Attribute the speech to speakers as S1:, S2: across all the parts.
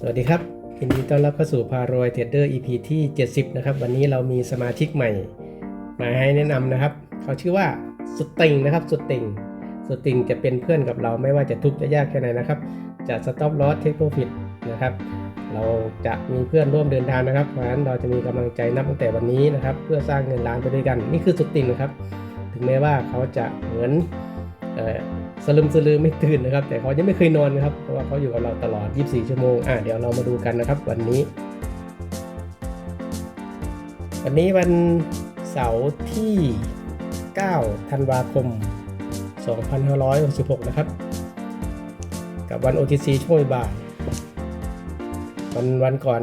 S1: สวัสดีครับยินดีต้อนรับเข้าสู่พารวยเทรดเดอร์ EP ที่ 70 นะครับ วันนี้เรามีสมาชิกใหม่ มาให้แนะนำนะครับ เขาชื่อว่าสุดติงนะครับ สุดติงสุดติงจะเป็นเพื่อนกับเราไม่ว่าจะทุกข์จะยากแค่ไหนนะครับ จะสต็อปลอสเทคโปรฟิตนะครับ เราจะมีเพื่อนร่วมเดินทางนะครับ เพราะฉะนั้นเราจะมีกำลังใจนับตั้งแต่วันนี้นะครับ เพื่อสร้างเงินล้านไปด้วยกัน นี่คือสุดติงนะครับ ถึงแม้ว่าเขาจะเหมือนเอ่อ สลึมสลือไม่ตื่นนะครับ แต่เขายังไม่เคยนอนนะครับ เพราะว่าเขาอยู่กับเราตลอด 24 ชั่วโมง อะเดี๋ยวเรามาดูกันนะครับ วันนี้ วันนี้วันเสาร์ที่ 9 ธันวาคม 2566 นะครับ กับวัน OTC ช่วงบ่าย วันวันก่อน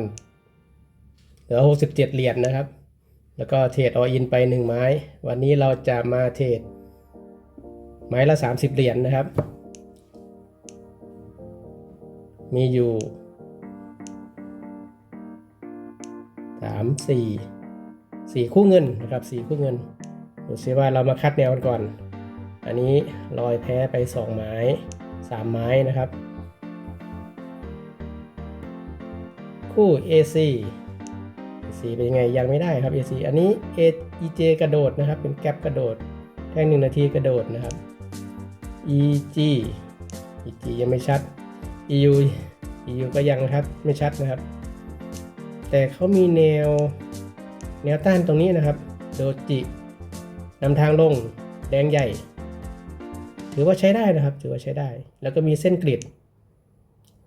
S1: เหลือ 67 เหรียญนะครับ แล้วก็เทรดออินไป 1 ไม้ วันนี้เราจะมาเทรด ไม้ละ 30 เหรียญนะครับ มีอยู่ 3 4 4 คู่เงินนะครับ 4 คู่เงินดูซิว่าเรามาคัดแนวกันก่อน อันนี้ลอยแพ้ไป 2 ไม้ 3 ไม้นะครับ คู่ AC AC เป็นยังไงยังไม่ได้ครับ AC อันนี้ EJ กระโดดนะครับ เป็นแกลบกระโดดแท่งหนึ่งนาทีกระโดดนะครับ EG EG ยังไม่ชัด EU EU ก็ยังครับไม่ชัดนะครับ แต่เขามีแนวแนวต้านตรงนี้นะครับ โดจินำทางลงแดงใหญ่ ถือว่าใช้ได้นะครับ ถือว่าใช้ได้ แล้วก็มีเส้นกริด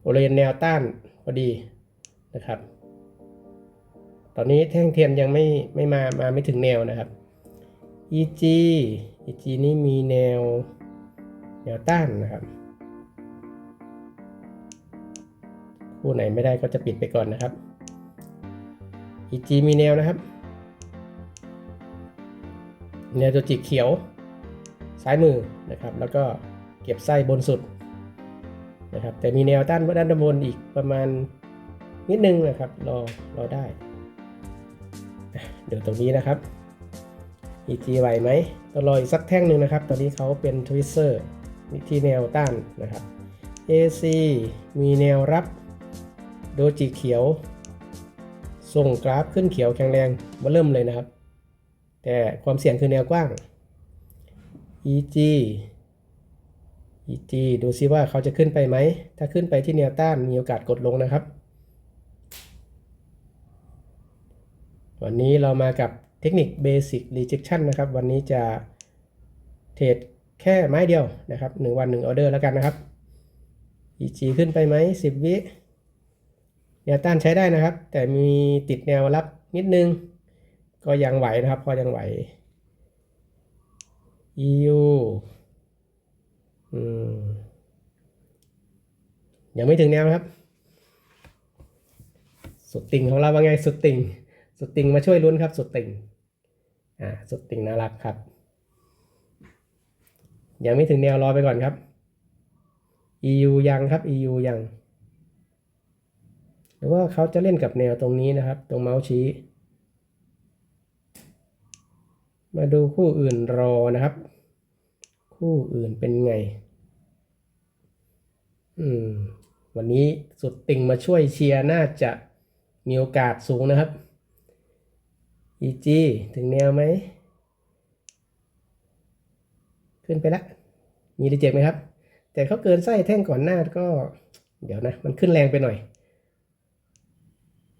S1: บริเวณแนวต้านพอดีนะครับ ตอนนี้แท่งเทียนยังไม่ไม่มามาไม่ถึงแนวนะครับ EG EG นี้มีแนว แนวต้านนะครับ คู่ไหนไม่ได้ก็จะปิดไปก่อนนะครับ EG มีแนวนะครับ แนวตัวจิกเขียวซ้ายมือนะครับ แล้วก็เก็บไส้บนสุดนะครับ แต่มีแนวต้านด้านบนอีกประมาณนิดนึงนะครับ รอรอได้ เดี๋ยวตรงนี้นะครับ EG ไหวไหมต้องรออีกสักแท่งหนึ่งนะครับ ตอนนี้เขาเป็นทวิสเซอร์ ที่แนวต้านนะครับ AC มีแนวรับโดจิเขียว ส่งกราฟขึ้นเขียวแข็งแรงมาเริ่มเลยนะครับ แต่ความเสี่ยงคือแนวกว้าง EG EG ดูซิว่าเขาจะขึ้นไปไหม ถ้าขึ้นไปที่แนวต้านมีโอกาสกดลงนะครับ วันนี้เรามากับเทคนิค Basic Rejection นะครับ วันนี้จะเทรด แค่ไม้เดียวนะครับ1วัน1ออเดอร์แล้วกันนะครับ EG ขึ้นไปไหม10วิแนวต้านใช้ได้นะครับ แต่มีติดแนวรับนิดนึง ก็ยังไหวนะครับ พอยังไหว EU อืมยังไม่ถึงแนวนะครับ สุดติ่งของเราว่าไงสุดติ่ง สุดติ่งมาช่วยลุ้นครับ สุดติ่ง อ่า สุดติ่งน่ารักครับ ยังไม่ถึงแนวรอไปก่อนครับ EU ยังครับ EU ยังหรือว่าเขาจะเล่นกับแนวตรงนี้นะครับ ตรงเมาส์ชี้ มาดูคู่อื่นรอนะครับ คู่อื่นเป็นไง อืม วันนี้สุดติ่งมาช่วยเชียร์น่าจะมีโอกาสสูงนะครับ EG ถึงแนวไหม ขึ้นไปแล้วมีรีเจ็คไหมครับ แต่เขาเกินไส้แท่งก่อนหน้าก็ เดี๋ยวนะ มันขึ้นแรงไปหน่อย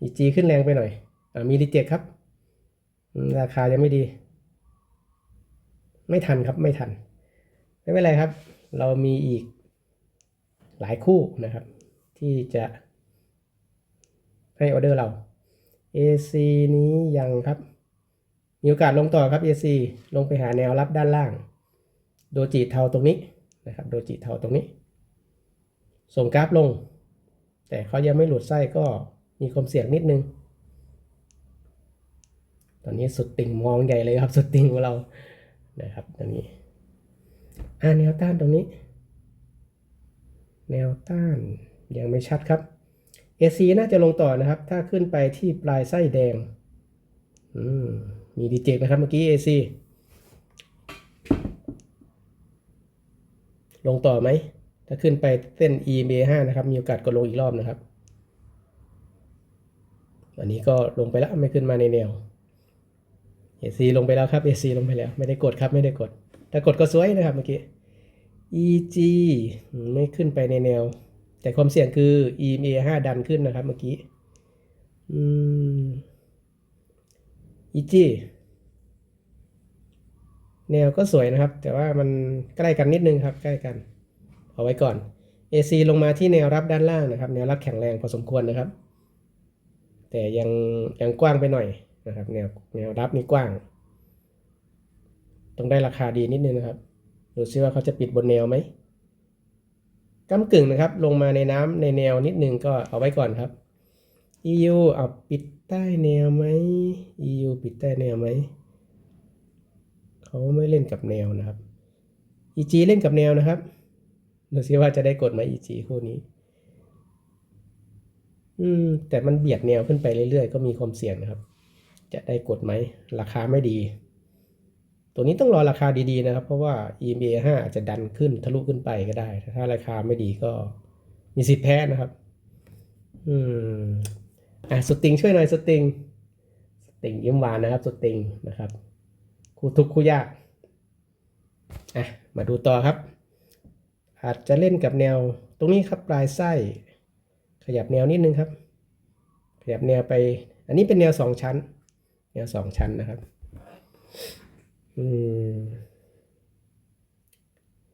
S1: EG ขึ้นแรงไปหน่อยอมีรีเจ็คครับ ราคายังไม่ดี ไม่ทันครับไม่ทัน ไม่เป็นไรครับ เรามีอีกหลายคู่นะครับ ที่จะให้ออเดอร์เรา AC นี้ยังครับ มีโอกาสลงต่อครับ AC ลงไปหาแนวรับด้านล่าง โดจิเทาตรงนี้นะครับโดจิเทาตรงนี้ ส่งกราฟลง แต่เขายังไม่หลุดไส้ก็มีความเสี่ยงนิดนึง ตอนนี้สุดติ่งมองใหญ่เลยครับสุดติ่งของเรานะครับตรงนี้อ่าแนวต้านตรงนี้ แนวต้านยังไม่ชัดครับ AC น่าจะลงต่อนะครับ ถ้าขึ้นไปที่ปลายไส้แดง อืม มีดีเจนะครับเมื่อกี้ AC ลงต่อไหม ถ้าขึ้นไปเส้น EMA 5นะครับ มีโอกาสกดลงอีกรอบนะครับ อันนี้ก็ลงไปแล้วไม่ขึ้นมาในแนว AC ลงไปแล้วครับ AC ลงไปแล้ว ไม่ได้กดครับไม่ได้กด ถ้ากดก็สวยนะครับเมื่อกี้ EG ไม่ขึ้นไปในแนว แต่ความเสี่ยงคือ EMA 5 ดันขึ้นนะครับเมื่อกี้อืม EG แนวก็สวยนะครับ แต่ว่ามันใกล้กันนิดนึงครับ ใกล้กัน เอาไว้ก่อน AC ลงมาที่แนวรับด้านล่างนะครับ แนวรับแข็งแรงพอสมควรนะครับ แต่ยังยังกว้างไปหน่อยนะครับ แนวแนวรับนี่กว้าง ต้องได้ราคาดีนิดนึงนะครับดูซิว่าเขาจะปิดบนแนวไหมก้ากึ่งนะครับ ลงมาในน้ำในแนวนิดนึงก็เอาไว้ก่อนครับ EU เอาปิดใต้แนวไหม EU ปิดใต้แนวไหม เขาไม่เล่นกับแนวนะครับ EG เล่นกับแนวนะครับดูซิว่าจะได้กดไหม EG คู่นี้ อืม แต่มันเบียดแนวขึ้นไปเรื่อยๆ ก็มีความเสี่ยงนะครับ จะได้กดไหม ราคาไม่ดี ตัวนี้ต้องรอราคาดีๆนะครับ เพราะว่า EMA 5อาจจะดันขึ้นทะลุขึ้นไปก็ได้ ถ้าราคาไม่ดีก็มีสิทธิ์แพ้นะครับ อืม อะสติงช่วยหน่อยสติงสติงยิ้มหวานนะครับสติงนะครับ คู่ทุกคู่ยากอะมาดูต่อครับ อาจจะเล่นกับแนวตรงนี้ครับปลายไส้ ขยับแนวนิดนึงครับ ขยับแนวไป อันนี้เป็นแนวสองชั้น แนวสองชั้นนะครับอืม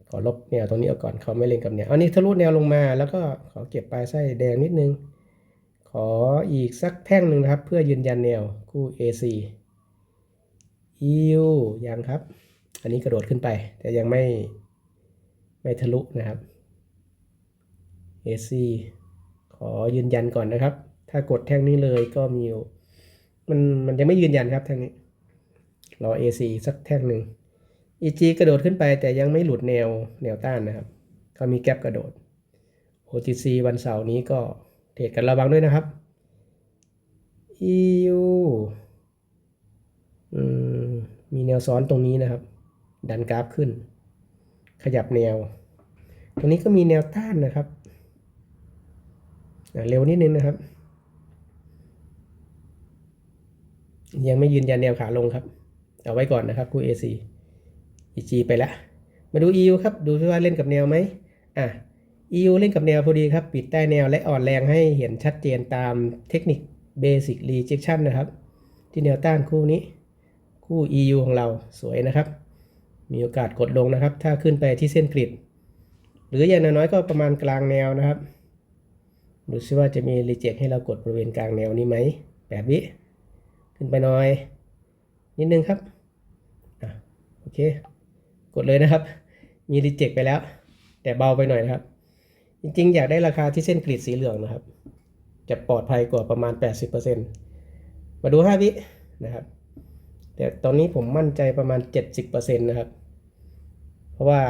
S1: ขอลบแนวตรงนี้เอาก่อนเขาไม่เล่นกับแนวอันนี้ทะลุแนวลงมา แล้วก็ขอเก็บปลายไส้แดงนิดนึง ขออีกสักแท่งหนึ่งนะครับ เพื่อยืนยันแนวคู่ AC EU ยังครับ อันนี้กระโดดขึ้นไป แต่ยังไม่ไม่ทะลุนะครับ AC ขอยืนยันก่อนนะครับ ถ้ากดแท่งนี้เลยก็มีมันมันยังไม่ยืนยันครับแท่งนี้ รอ AC สักแท่งหนึ่ง EG กระโดดขึ้นไปแต่ยังไม่หลุดแนวแนวต้านนะครับเขามีแกลบกระโดด OTC วันเสาร์นี้ก็เทรดกันระวังด้วยนะครับ EU มีแนวซ้อนตรงนี้นะครับ ดันกราฟขึ้น ขยับแนว ตรงนี้ก็มีแนวต้านนะครับเร็วนิดนึงนะครับ ยังไม่ยืนยันแนวขาลงครับ เอาไว้ก่อนนะครับคู่ AC EG ไปแล้ว มาดู EU ครับ ดูซิว่าเล่นกับแนวไหมอะ EU เล่นกับแนวพอดีครับ ปิดใต้แนวและอ่อนแรงให้เห็นชัดเจนตามเทคนิค Basic Rejection นะครับ ที่แนวต้านคู่นี้ คู่ EU ของเราสวยนะครับ มีโอกาสกดลงนะครับ ถ้าขึ้นไปที่เส้นกริด หรืออย่างน้อยก็ประมาณกลางแนวนะครับ ดูซิว่าจะมีรีเจ็คให้เรากดบริเวณกลางแนวนี้ไหมแปดวิขึ้นไปหน่อย นิดนึงครับอโอเค กดเลยนะครับ มีรีเจ็คไปแล้ว แต่เบาไปหน่อยนะครับ จริงๆ อยากได้ราคาที่เส้นกรีดสีเหลืองนะครับ จะปลอดภัยกว่าประมาณ 80%มาดู 5 วินะครับ แต่ตอนนี้ผมมั่นใจประมาณ 70%นะครับ เพราะว่า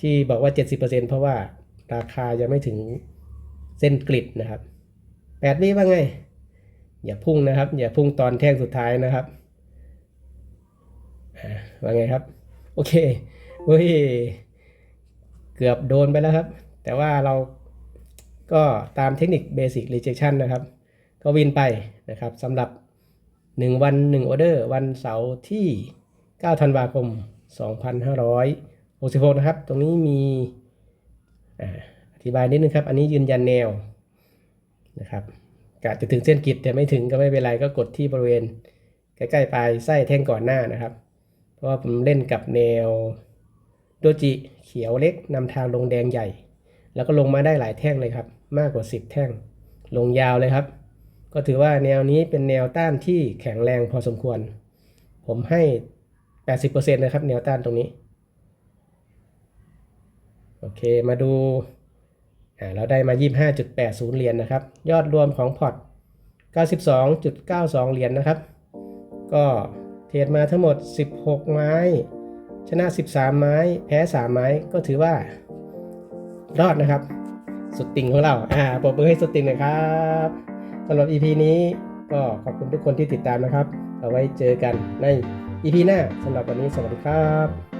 S1: ที่บอกว่า 70%เพราะว่าราคายังไม่ถึงเส้นกริดนะครับ8วิว่าไง อย่าพุ่งนะครับ อย่าพุ่งตอนแท่งสุดท้ายนะครับว่าไงครับ โอเคเฮ้ยเกือบโดนไปแล้วครับ แต่ว่าเราก็ตามเทคนิค Basic Rejection นะครับ ก็วินไปนะครับสำหรับ 1 วัน 1 ออเดอร์ วันเสาร์ที่ 9 ธันวาคม 2566 นะครับ ตรงนี้มีอธิบายนิดนึงครับ อันนี้ยืนยันแนวนะครับกะจะถึงเส้นกิดแต่ไม่ถึงก็ไม่เป็นไรก็กดที่บริเวณ ใกล้ๆปลายไส้แท่งก่อนหน้านะครับ เพราะว่าผมเล่นกับแนวโดจิเขียวเล็กนำทางลงแดงใหญ่ แล้วก็ลงมาได้หลายแท่งเลยครับ มากกว่า 10 แท่ง ลงยาวเลยครับ ก็ถือว่าแนวนี้เป็นแนวต้านที่แข็งแรงพอสมควร ผมให้ 80%นะครับแนวต้านตรงนี้ โอเคมาดูอ่าเราได้มา 25.80 เหรียญนะครับ ยอดรวมของพอร์ต 92.92 เหรียญนะครับ ก็เทรดมาทั้งหมด 16 ไม้ ชนะ 13 ไม้ แพ้ 3 ไม้ ก็ถือว่ารอดนะครับ สุดติ่งของเรา อ่าปรบมือให้สุดติ่งหน่อยครับ สำหรับ EP นี้ก็ขอบคุณทุกคนที่ติดตามนะครับ เอาไว้เจอกันใน EP หน้าสำหรับวันนี้สวัสดีครับ